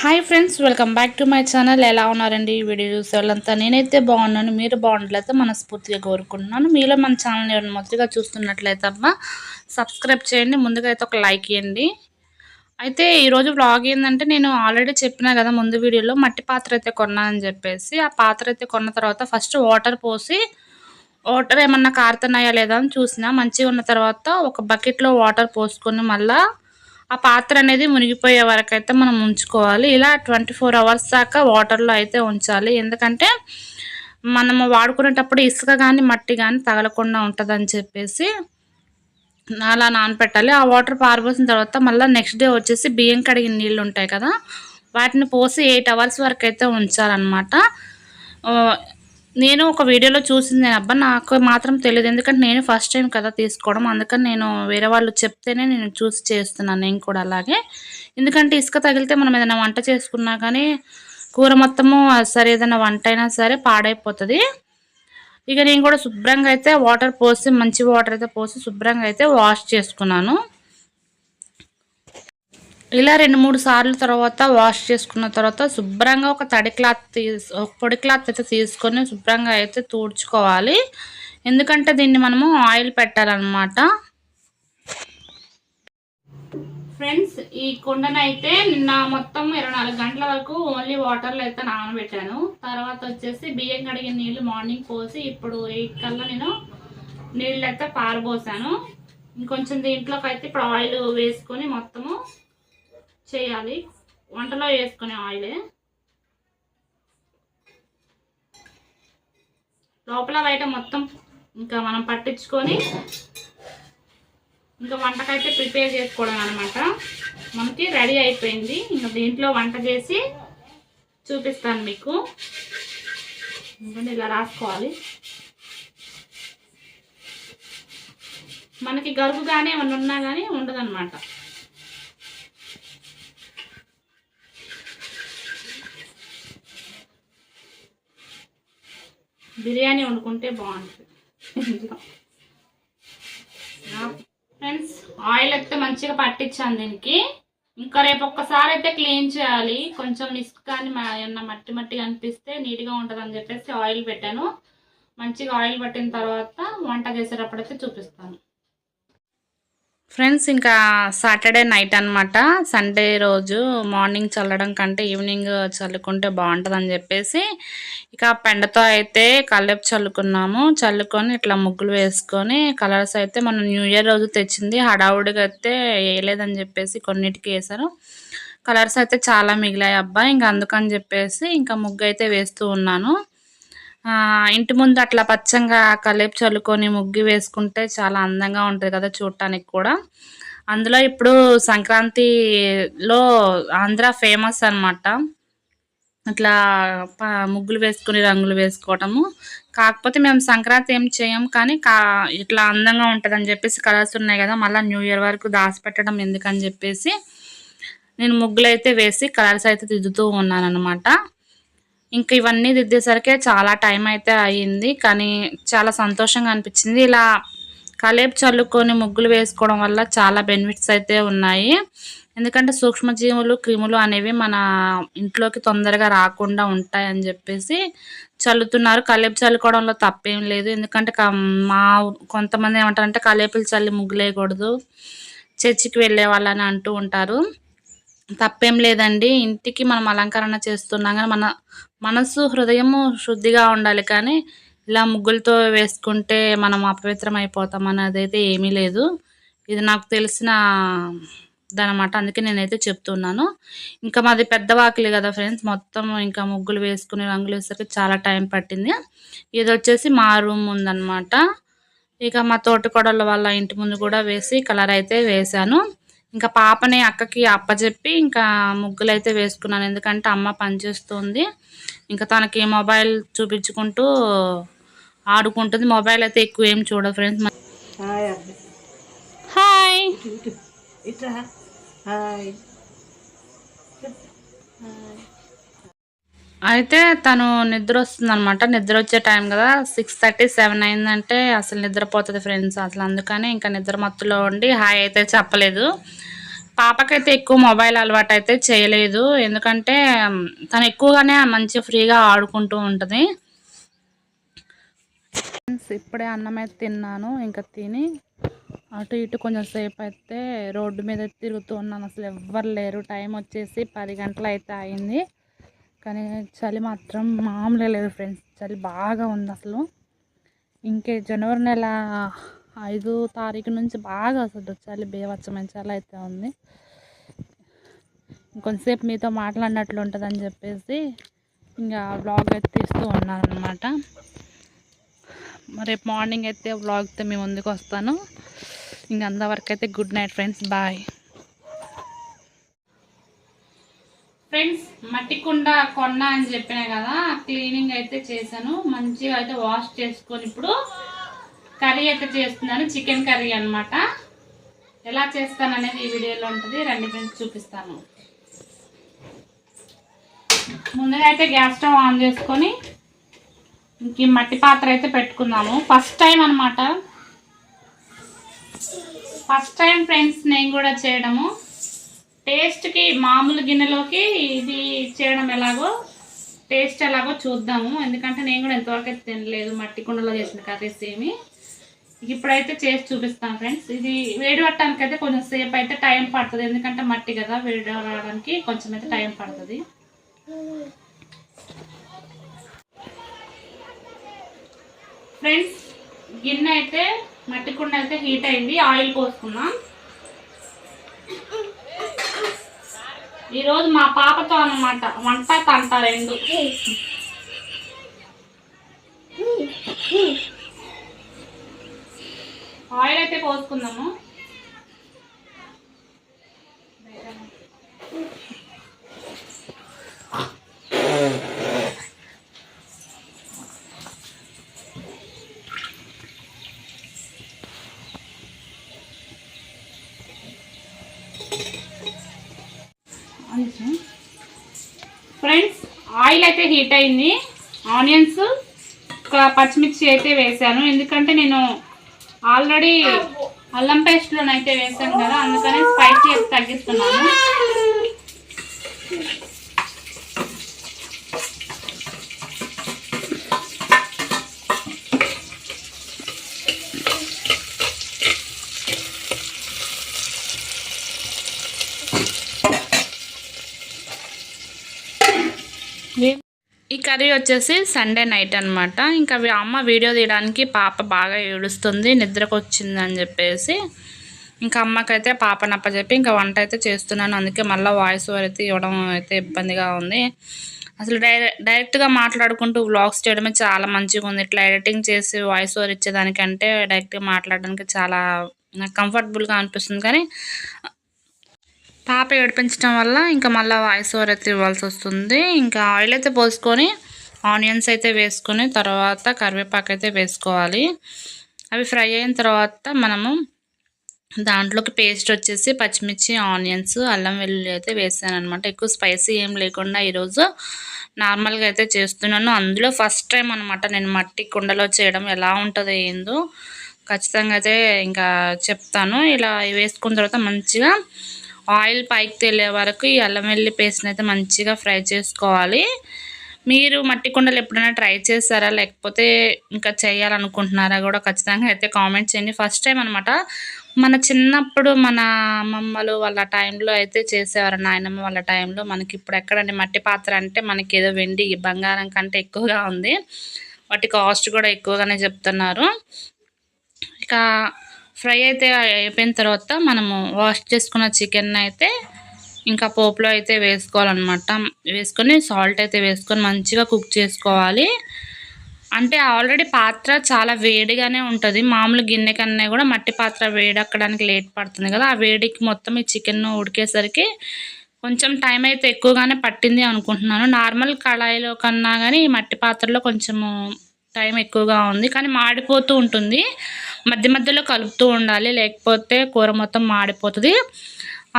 Hi friends welcome back to my channel ఎలా ఉన్నారండి ఈ వీడియో చూసే వాళ్ళంతా? నేనైతే బాగున్నాను మీరు బాగున్నట్లయితే మనస్ఫూర్తిగా కోరుకుంటున్నాను. మీలో మన ఛానల్ ఎవరైనా మొదటిగా చూస్తున్నట్లయితే అమ్మ సబ్స్క్రైబ్ చేయండి. ముందుగా అయితే ఒక లైక్ ఇవ్వండి అయితే ఈరోజు బ్లాగ్ ఏంటంటే నేను ఆల్రెడీ చెప్పినా కదా ముందు వీడియోలో మట్టి పాత్ర అయితే కొన్నానని చెప్పేసి ఆ పాత్ర అయితే కొన్న తర్వాత ఫస్ట్ వాటర్ పోసి వాటర్ ఏమన్నా కారుతున్నాయా లేదా అని చూసిన. మంచిగా ఉన్న తర్వాత ఒక బకెట్లో వాటర్ పోసుకొని మళ్ళీ ఆ పాత్ర అనేది మునిగిపోయే వరకు అయితే మనం ఉంచుకోవాలి. ఇలా ట్వంటీ ఫోర్ అవర్స్ దాకా వాటర్లో అయితే ఉంచాలి. ఎందుకంటే మనము వాడుకునేటప్పుడు ఇసుక కానీ మట్టి కానీ తగలకుండా ఉంటుందని చెప్పేసి అలా నానపెట్టాలి. ఆ వాటర్ పారిపోసిన తర్వాత మళ్ళీ నెక్స్ట్ డే వచ్చేసి బియ్యం కడిగిన నీళ్ళు ఉంటాయి కదా వాటిని పోసి ఎయిట్ అవర్స్ వరకు అయితే ఉంచాలన్నమాట నేను ఒక వీడియోలో చూసింది అబ్బా నాకు మాత్రం తెలియదు ఎందుకంటే నేను ఫస్ట్ టైం కదా తీసుకోవడం. అందుకని నేను వేరే వాళ్ళు చెప్తేనే నేను చూసి చేస్తున్నాను. నేను కూడా అలాగే. ఎందుకంటే ఇసుక తగిలితే మనం ఏదైనా వంట చేసుకున్నా కానీ కూర మొత్తము సరే ఏదైనా వంట అయినా సరే పాడైపోతుంది. ఇక నేను కూడా శుభ్రంగా అయితే వాటర్ పోసి మంచి వాటర్ అయితే పోసి శుభ్రంగా అయితే వాష్ చేసుకున్నాను. ఇలా రెండు మూడు సార్లు తర్వాత వాష్ చేసుకున్న తర్వాత శుభ్రంగా ఒక తడి క్లాత్ తీసు ఒక పొడి క్లాత్ అయితే తీసుకొని శుభ్రంగా అయితే తూడ్చుకోవాలి. ఎందుకంటే దీన్ని మనము ఆయిల్ పెట్టాలన్నమాట. ఫ్రెండ్స్ ఈ కుండనైతే నిన్న మొత్తం ఇరవై నాలుగు గంటల వరకు ఓన్లీ వాటర్లో అయితే నానబెట్టాను. తర్వాత వచ్చేసి బియ్యం కడిగిన నీళ్ళు మార్నింగ్ పోసి ఇప్పుడు ఎయిట్ కల్లా నేను నీళ్ళు అయితే పారబోసాను. ఇంకొంచెం దీంట్లోకి అయితే ఇప్పుడు ఆయిల్ వేసుకొని మొత్తము చేయాలి. వంటలో వేసుకునే ఆయిలే. లోపల బయట మొత్తం ఇంకా మనం పట్టించుకొని ఇంకా వంటకైతే ప్రిపేర్ చేసుకోవడం అనమాట మనకి రెడీ అయిపోయింది. ఇంకా దీంట్లో వంట చేసి చూపిస్తాను మీకు. ఇలా రాసుకోవాలి. మనకి గరుగు కానీ ఏమన్నా ఉన్నా కానీ ఉండదన్నమాట. బిర్యానీ వండుకుంటే బాగుంటుంది. ఫ్రెండ్స్ ఆయిల్ అయితే మంచిగా పట్టించాను దీనికి. ఇంకా రేపు ఒక్కసారి అయితే క్లీన్ చేయాలి. కొంచెం మిస్క్ కానీ ఏమన్నా మట్టి మట్టి అనిపిస్తే నీట్గా ఉంటుంది అని చెప్పేసి ఆయిల్ పెట్టాను. మంచిగా ఆయిల్ పట్టిన తర్వాత వంట చేసేటప్పుడైతే చూపిస్తాను. ఫ్రెండ్స్ ఇంకా సాటర్డే నైట్ అనమాట సండే రోజు మార్నింగ్ చల్లడం కంటే ఈవినింగ్ చల్లుకుంటే బాగుంటుందని చెప్పేసి ఇక పెండతో అయితే కల్లెపు చల్లుకున్నాము. చల్లుకొని ఇట్లా ముగ్గులు వేసుకొని కలర్స్ అయితే మనం న్యూ ఇయర్ రోజు తెచ్చింది. హడావుడిగా అయితే వేయలేదని చెప్పేసి కొన్నిటికి వేసారు కలర్స్ అయితే చాలా మిగిలాయి అబ్బాయి ఇంకా అందుకని చెప్పేసి ఇంకా ముగ్గు అయితే వేస్తూ ఉన్నాను. ఇంటి ముందు అట్లా పచ్చంగా కలేపు చల్లుకొని ముగ్గు వేసుకుంటే చాలా అందంగా ఉంటుంది కదా చూడటానికి కూడా. అందులో ఇప్పుడు సంక్రాంతిలో ఆంధ్ర ఫేమస్ అనమాట అట్లా ముగ్గులు వేసుకుని రంగులు వేసుకోవటము. కాకపోతే మేము సంక్రాంతి ఏం చేయం కానీ కా ఇట్లా అందంగా ఉంటుందని చెప్పేసి కలర్స్ ఉన్నాయి కదా మళ్ళీ న్యూ ఇయర్ వరకు దాచిపెట్టడం ఎందుకని చెప్పేసి నేను ముగ్గులు అయితే వేసి కలర్స్ అయితే దిద్దుతూ ఉన్నాను అనమాట ఇంకా ఇవన్నీ దిద్దేసరికి చాలా టైం అయితే అయ్యింది. కానీ చాలా సంతోషంగా అనిపించింది. ఇలా కలేపు చల్లుకొని ముగ్గులు వేసుకోవడం వల్ల చాలా బెనిఫిట్స్ అయితే ఉన్నాయి. ఎందుకంటే సూక్ష్మజీవులు క్రిములు అనేవి మన ఇంట్లోకి తొందరగా రాకుండా ఉంటాయని చెప్పేసి చల్లుతున్నారు. కలేపు చల్లుకోవడంలో తప్పేం లేదు. ఎందుకంటే మా కొంతమంది ఏమంటారంటే కలేపులు చల్లి ముగ్గులేయకూడదు. చర్చికి వెళ్ళే వాళ్ళని అంటూ ఉంటారు. తప్పేం లేదండి. ఇంటికి మనం అలంకరణ చేస్తున్నాం కానీ మన మనసు హృదయము శుద్ధిగా ఉండాలి కానీ ఇలా ముగ్గులతో వేసుకుంటే మనం అపవిత్రం అయిపోతాం అనేది అయితే ఏమీ లేదు. ఇది నాకు తెలిసిన అనమాట అందుకే నేనైతే చెప్తున్నాను. ఇంకా మాది పెద్ద వాకిలి కదా ఫ్రెండ్స్. మొత్తం ఇంకా ముగ్గులు వేసుకుని రంగులు వేసరికి చాలా టైం పట్టింది. ఇది వచ్చేసి మా రూమ్ ఉందన్నమాట ఇక మా తోటకొడల వాళ్ళ ఇంటి ముందు కూడా వేసి కలర్ అయితే వేశాను. ఇంకా పాపని అక్కకి అప్పచెప్పి ఇంకా ముగ్గులు అయితే వేసుకున్నాను. ఎందుకంటే అమ్మ పనిచేస్తుంది ఇంకా తనకి మొబైల్ చూపించుకుంటూ ఆడుకుంటుంది. మొబైల్ అయితే ఎక్కువ ఏం చూడదు ఫ్రెండ్స్. హాయ్. అయితే తను నిద్ర వస్తుంది అనమాట నిద్ర వచ్చే టైం కదా. సిక్స్ థర్టీ సెవెన్ అయిందంటే అసలు నిద్రపోతుంది ఫ్రెండ్స్. అసలు అందుకని ఇంకా నిద్ర మత్తులో ఉండి హాయ్ అయితే చెప్పలేదు. పాపకైతే ఎక్కువ మొబైల్ అలవాటు అయితే చేయలేదు. ఎందుకంటే తను ఎక్కువగానే మంచి ఫ్రీగా ఆడుకుంటూ ఉంటుంది. ఫ్రెండ్స్ ఇప్పుడే అన్నం అయితే తిన్నాను. ఇంకా తిని అటు ఇటు కొంచెం సేపు అయితే రోడ్డు మీద తిరుగుతూ ఉన్నాను. అసలు ఎవ్వరు లేరు. టైం వచ్చేసి పది గంటలు అయితే అయింది. కానీ చలి మాత్రం మామూలుగా లేదు ఫ్రెండ్స్. చలి బాగా ఉంది అసలు. ఇంకే జనవరి నెల ఐదు తారీఖు నుంచి బాగా అసలు చలి బేవచ్చమైన చలి అయితే ఉంది. ఇంకొంతసేపు మీతో మాట్లాడినట్లు ఉంటుందని చెప్పేసి ఇంకా బ్లాగ్ అయితే తీస్తూ ఉన్నాను అనమాట రేపు మార్నింగ్ అయితే బ్లాగ్తో మీ ముందుకు వస్తాను. ఇంక అంతవరకు అయితే good night friends bye friends మట్టి కుండ కొన్న అని చెప్పినా కదా క్లీనింగ్ అయితే చేశాను. మంచిగా అయితే వాష్ చేసుకొని ఇప్పుడు కర్రీ అయితే చేస్తున్నాను చికెన్ కర్రీ అనమాట ఎలా చేస్తాను అనేది ఈ వీడియోలో ఉంటుంది. రెండు ఫ్రెండ్స్ చూపిస్తాను. ముందుగా అయితే గ్యాస్ స్టవ్ ఆన్ చేసుకొని ఇంక మట్టి పాత్ర అయితే పెట్టుకున్నాము. ఫస్ట్ టైం అనమాట ఫస్ట్ టైం ఫ్రెండ్స్ నేను కూడా చేయడము. టేస్ట్కి మామూలు గిన్నెలోకి ఇది చేయడం ఎలాగో టేస్ట్ ఎలాగో చూద్దాము. ఎందుకంటే నేను కూడా ఎంతవరకు అయితే తినలేదు. మట్టి కుండలో చేసిన కర్రీస్ ఏమి. ఇప్పుడైతే చేసి చూపిస్తాను ఫ్రెండ్స్. ఇది వేడి పట్టడానికి అయితే కొంచెం సేపు అయితే టైం పడుతుంది. ఎందుకంటే మట్టి కదా వేడి రావడానికి కొంచెం అయితే టైం పడుతుంది. ఫ్రెండ్స్ గిన్నె అయితే మట్టి కుండ అయితే హీట్ అయింది. ఆయిల్ పోసుకున్నాం ఈరోజు మా పాపతో అన్నమాట. వంట తంట రెండు. ఆయిల్ అయితే పోసుకుందాము. ఫ్రెండ్స్ ఆయిల్ అయితే హీట్ అయింది. ఆనియన్స్ ఒక పచ్చిమిర్చి అయితే వేసాను. ఎందుకంటే నేను ఆల్రెడీ అల్లం పేస్ట్లోనైతే వేసాను కదా అందుకనే స్పైసీ అయితే తగ్గిస్తున్నాను ఈ కర్రీ వచ్చేసి సండే నైట్ అనమాట ఇంకా అమ్మ వీడియో తీయడానికి పాప బాగా ఏడుస్తుంది నిద్రకు వచ్చింది అని చెప్పేసి. ఇంకా అమ్మకైతే పాపనప్ప చెప్పి ఇంకా వంట అయితే చేస్తున్నాను. అందుకే మళ్ళీ వాయిస్ ఓవర్ అయితే ఇవ్వడం అయితే ఇబ్బందిగా ఉంది. అసలు డైరెక్ట్ డైరెక్ట్గా మాట్లాడుకుంటూ వ్లాగ్స్ చేయడమే చాలా మంచిగా ఉంది. ఇట్లా ఎడిటింగ్ చేసి వాయిస్ ఓవర్ ఇచ్చేదానికంటే డైరెక్ట్గా మాట్లాడడానికి చాలా నాకు కంఫర్టబుల్గా అనిపిస్తుంది. కానీ పాప ఏడిపించడం వల్ల ఇంకా మళ్ళీ వాయిస్ ఓవర్ అయితే ఇవ్వాల్సి వస్తుంది. ఇంకా ఆయిల్ అయితే పోసుకొని ఆనియన్స్ అయితే వేసుకొని తర్వాత కరివేపాకు అయితే వేసుకోవాలి. అవి ఫ్రై అయిన తర్వాత మనము దాంట్లోకి పేస్ట్ వచ్చేసి పచ్చిమిర్చి ఆనియన్స్ అల్లం వెల్లుల్లి అయితే వేసాను అనమాట ఎక్కువ స్పైసీ ఏం లేకుండా ఈరోజు నార్మల్గా అయితే చేస్తున్నాను. అందులో ఫస్ట్ టైం అనమాట నేను మట్టి కుండలో చేయడం ఎలా ఉంటుందో ఏందో ఖచ్చితంగా అయితే ఇంకా చెప్తాను. ఇలా వేసుకున్న తర్వాత మంచిగా ఆయిల్ పైకి తేలే వరకు ఈ అల్లం వెల్లి పేస్ట్ని అయితే మంచిగా ఫ్రై చేసుకోవాలి. మీరు మట్టి కుండలు ఎప్పుడైనా ట్రై చేస్తారా లేకపోతే ఇంకా చేయాలనుకుంటున్నారా కూడా ఖచ్చితంగా అయితే కామెంట్ చేయండి. ఫస్ట్ టైం అనమాట మన చిన్నప్పుడు మన అమ్మమ్మలు వాళ్ళ టైంలో అయితే చేసేవారు. నాయనమ్మ వాళ్ళ టైంలో మనకి ఇప్పుడు ఎక్కడండి? మట్టి పాత్ర అంటే మనకి ఏదో వెండి బంగారం కంటే ఎక్కువగా ఉంది. వాటి కాస్ట్ కూడా ఎక్కువగానే చెప్తున్నారు. ఇక ఫ్రై అయితే అయిపోయిన తర్వాత మనము వాష్ చేసుకున్న చికెన్ అయితే ఇంకా పోపులో అయితే వేసుకోవాలన్నమాట. వేసుకొని సాల్ట్ అయితే వేసుకొని మంచిగా కుక్ చేసుకోవాలి. అంటే ఆల్రెడీ పాత్ర చాలా వేడిగానే ఉంటుంది. మామూలు గిన్నె కన్నా కూడా మట్టి పాత్ర వేడక్కడానికి లేట్ పడుతుంది కదా. ఆ వేడికి మొత్తం ఈ చికెన్ ఉడికేసరికి కొంచెం టైం అయితే ఎక్కువగానే పట్టింది అనుకుంటున్నాను. నార్మల్ కళాయిలో కన్నా కానీ మట్టి పాత్రలో కొంచెము టైం ఎక్కువగా ఉంది. కానీ మాడిపోతూ ఉంటుంది. మధ్య మధ్యలో కలుపుతూ ఉండాలి. లేకపోతే కూర మొత్తం మాడిపోతుంది.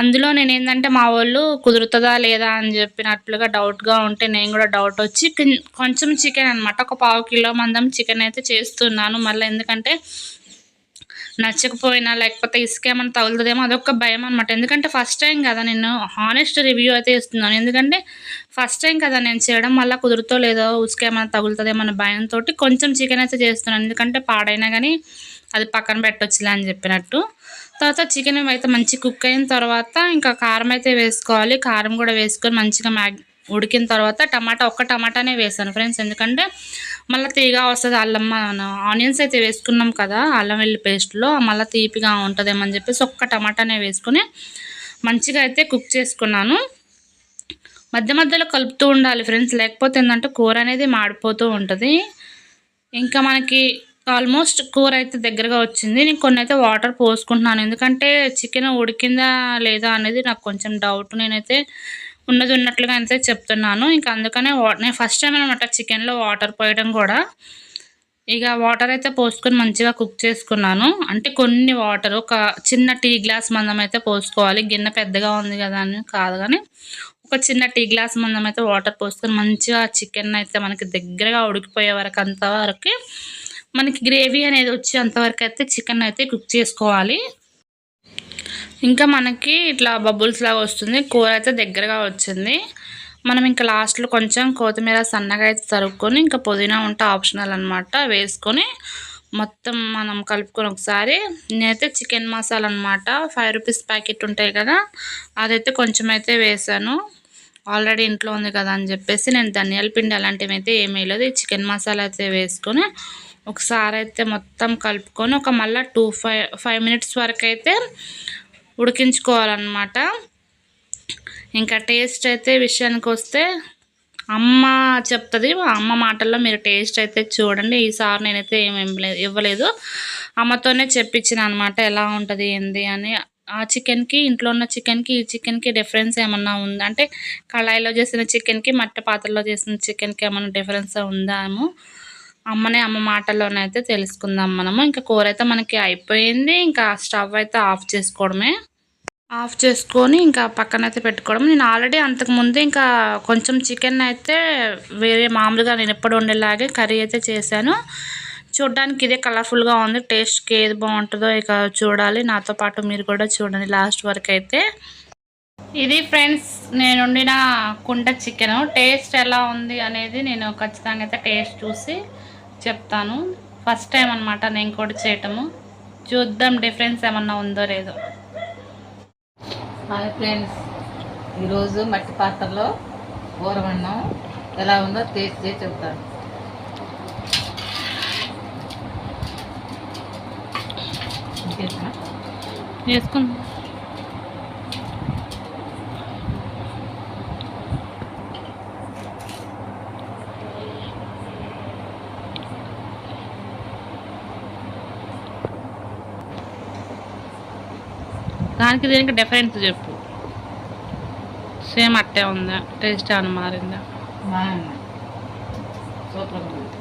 అందులో నేను ఏంటంటే మా వాళ్ళు కుదురుతుందా లేదా అని చెప్పినట్లుగా డౌట్గా ఉంటే నేను కూడా డౌట్ వచ్చి కొంచెం చికెన్ అనమాట ఒక పావు కిలో మందం చికెన్ అయితే చేస్తున్నాను. మళ్ళీ ఎందుకంటే నచ్చకపోయినా లేకపోతే ఇసుక ఏమైనా తగులుతుందేమో అదొక భయం అనమాట ఎందుకంటే ఫస్ట్ టైం కదా నేను హానెస్ట్ రివ్యూ అయితే ఇస్తున్నాను ఎందుకంటే ఫస్ట్ టైం కదా నేను చేయడం. మళ్ళీ కుదురుతో లేదో ఉసుక ఏమైనా తగులుతుందేమో అనే భయంతో కొంచెం చికెన్ అయితే చేస్తున్నాను. ఎందుకంటే పాడైనా కానీ అది పక్కన పెట్టొచ్చులే అని చెప్పినట్టు. తర్వాత చికెన్ అయితే మంచి కుక్ అయిన తర్వాత ఇంకా కారం అయితే వేసుకోవాలి. కారం కూడా వేసుకొని మంచిగా మ్యాగ్ ఉడికిన తర్వాత టమాటా ఒక్క టమాటానే వేసాను ఫ్రెండ్స్. ఎందుకంటే మళ్ళీ తీగా వస్తుంది అల్లం మన ఆనియన్స్ అయితే వేసుకున్నాం కదా అల్లం వెల్లి పేస్ట్లో. మళ్ళీ తీపిగా ఉంటుందేమని చెప్పేసి ఒక్క టమాటానే వేసుకుని మంచిగా అయితే కుక్ చేసుకున్నాను. మధ్య మధ్యలో కలుపుతూ ఉండాలి ఫ్రెండ్స్. లేకపోతే ఏంటంటే కూర అనేది మాడిపోతూ ఉంటుంది. ఇంకా మనకి ఆల్మోస్ట్ కూర అయితే దగ్గరగా వచ్చింది. నేను కొన్ని అయితే వాటర్ పోసుకుంటున్నాను. ఎందుకంటే చికెన్ ఉడికిందా లేదా అనేది నాకు కొంచెం డౌట్ నేనైతే ఉన్నది ఉన్నట్లుగా అయితే చెప్తున్నాను. ఇంకా అందుకనే నేను ఫస్ట్ టైం అనమాట చికెన్లో వాటర్ పోయడం కూడా. ఇక వాటర్ అయితే పోసుకొని మంచిగా కుక్ చేసుకున్నాను. అంటే కొన్ని వాటర్ ఒక చిన్న టీ గ్లాస్ మందం అయితే పోసుకోవాలి. గిన్నె పెద్దగా ఉంది కదా అని కాదు కానీ ఒక చిన్న టీ గ్లాస్ మందం అయితే వాటర్ పోసుకొని మంచిగా చికెన్ అయితే మనకి దగ్గరగా ఉడికిపోయే వరకు అంతవరకు మనకి గ్రేవీ అనేది వచ్చేంతవరకు అయితే చికెన్ అయితే కుక్ చేసుకోవాలి. ఇంకా మనకి ఇట్లా బబుల్స్ లాగా వస్తుంది. కూర అయితే దగ్గరగా వచ్చింది. మనం ఇంకా లాస్ట్లో కొంచెం కొత్తిమీర సన్నగా అయితే తరుక్కొని ఇంకా పుదీనా ఉంటే ఆప్షనల్ అనమాట వేసుకొని మొత్తం మనం కలుపుకొని ఒకసారి నేనైతే చికెన్ మసాలా అనమాట ఫైవ్ రూపీస్ ప్యాకెట్ ఉంటాయి కదా అదైతే కొంచెం అయితే వేసాను. ఆల్రెడీ ఇంట్లో ఉంది కదా అని చెప్పేసి నేను ధనియాల పిండి అలాంటివి అయితే ఏమీ లేదు చికెన్ మసాలా అయితే వేసుకొని ఒకసారి అయితే మొత్తం కలుపుకొని ఒక మళ్ళీ టూ ఫైవ్ ఫైవ్ మినిట్స్ వరకు అయితే ఉడికించుకోవాలన్నమాట. ఇంకా టేస్ట్ అయితే విషయానికి వస్తే అమ్మ చెప్తుంది అమ్మ మాటల్లో మీరు టేస్ట్ అయితే చూడండి. ఈసారి నేనైతే ఏమి ఇవ్వలేదు. అమ్మతోనే చెప్పించిన అనమాట ఎలా ఉంటుంది ఏంది అని. ఆ చికెన్కి ఇంట్లో ఉన్న చికెన్కి ఈ చికెన్కి డిఫరెన్స్ ఏమన్నా ఉందా? అంటే కళాయిలో చేసిన చికెన్కి మట్టి పాత్రలో చేసిన చికెన్కి ఏమన్నా డిఫరెన్స్ ఉందాము అమ్మనే అమ్మ మాటల్లోనైతే తెలుసుకుందాం మనము. ఇంకా కూర అయితే మనకి అయిపోయింది. ఇంకా స్టవ్ అయితే ఆఫ్ చేసుకోవడమే. ఆఫ్ చేసుకొని ఇంకా పక్కన అయితే పెట్టుకోవడం నేను ఆల్రెడీ అంతకుముందు ఇంకా కొంచెం చికెన్ అయితే వేరే మామూలుగా నేను ఎప్పుడు ఉండేలాగే కర్రీ అయితే చేశాను. చూడడానికి ఇదే కలర్ఫుల్గా ఉంది. టేస్ట్కి ఏది బాగుంటుందో ఇక చూడాలి. నాతో పాటు మీరు కూడా చూడండి లాస్ట్ వరకు అయితే. ఇది ఫ్రెండ్స్ నేను వండిన కుండ చికెన్ టేస్ట్ ఎలా ఉంది అనేది నేను ఖచ్చితంగా అయితే టేస్ట్ చూసి చెప్తాను. ఫస్ట్ టైం అనమాట నేను కూడా చేయటము. చూద్దాం డిఫరెన్స్ ఏమన్నా ఉందో లేదో. హాయ్ ఫ్రెండ్స్ ఈరోజు మట్టి పాత్రలో కూర వండాం ఎలా ఉందో టేస్ట్ చేసి చెప్తాను? వేసుకుందాం దానికి దీనికి డిఫరెన్స్ చెప్పు. సేమ్ అట్టే ఉందా? టేస్ట్ అని మారిందా. సూపర్ ఉంది.